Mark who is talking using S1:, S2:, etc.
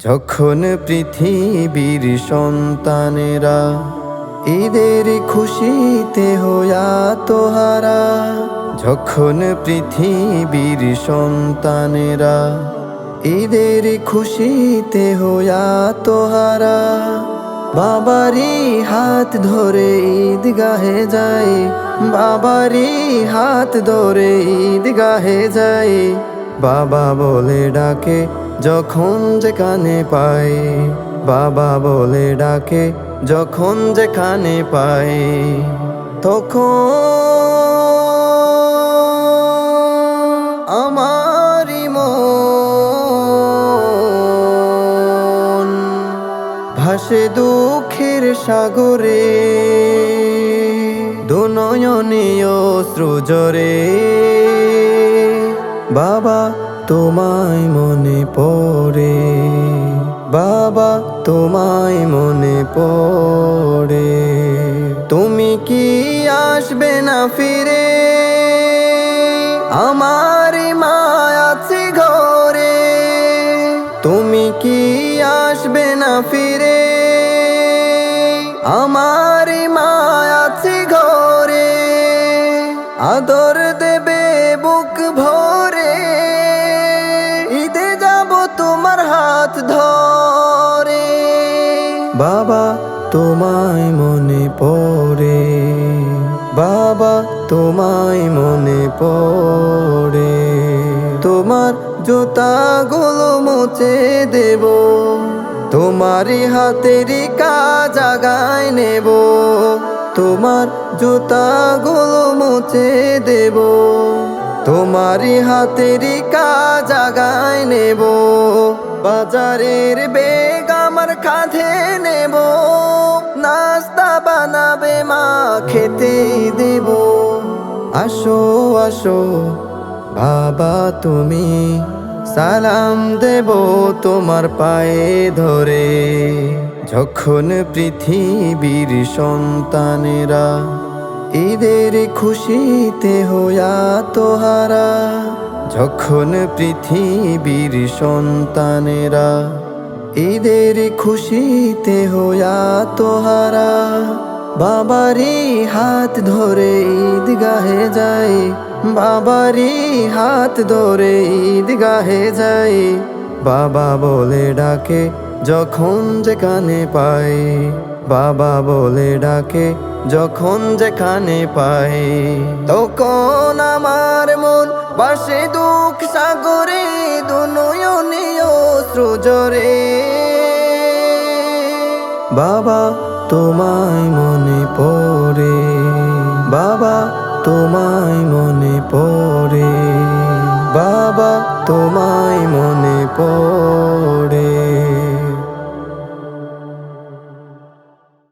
S1: যখন পৃথিবীর সন্তানেরা ঈদের খুশিতে হইয়া তোহারা যখন পৃথিবীর সন্তানেরা ঈদের খুশিতে হইয়া তোহারা বাবারি হাত ধরে ঈদ গাহে যায় বাবারি হাত ধরে ঈদ গাহে যায়, বাবা বলে ডাকে যখন যেখানে পাই, বাবা বলে ডাকে, যখন যেখানে পাই, তখন আমারি মন ভাসে দুঃখের সাগরে, দুনয়নীয় সৃজরে। বাবা তোমায় মনে পড়ে। বাবা, তোমায় মনে পড়ে। তুমি কি আসবে না ফিরে? আমার মা আছে ঘরে। তুমি কি আসবে না ফিরে? আমার হাত ধরে। বাবা তোমায় মনে পড়ে। বাবা তোমায় মনে পড়ে। তোমার জুতাগুলো মুছে দেব। তোমারই হাতের কাজ আগায় নেব। তোমার জুতাগুলো মুছে দেব। তোমারই হাতের কাজ আগায় নেব। বাজারের বেগ আমার কাঁধে নেব। নাস্তা বানাবে মা, খেতে দেব। আসো আসো, বাবা তুমি, সালাম দেব তোমার পায়ে ধরে। যখন পৃথিবীর সন্তানেরা ঈদের খুশিতে হইয়া তোহারা যখন পৃথিবীর সন্তানেরা ঈদের খুশিতে হইয়া তোহারা বাবারি হাত ধরে ঈদ গাহে যায় বাবারি হাত ধরে ঈদ গাহে যায়। বাবা বলে ডাকে যখন যেখানে পাই বাবা বলে ডাকে যখন যেখানে পাই তখন আমার বাসে দুঃখ সাগরে দুনয়নীয় সুজরে। বাবা, তোমায় মনে পড়ে। বাবা, তোমায় মনে পড়ে। বাবা, তোমায় মনে পড়ে।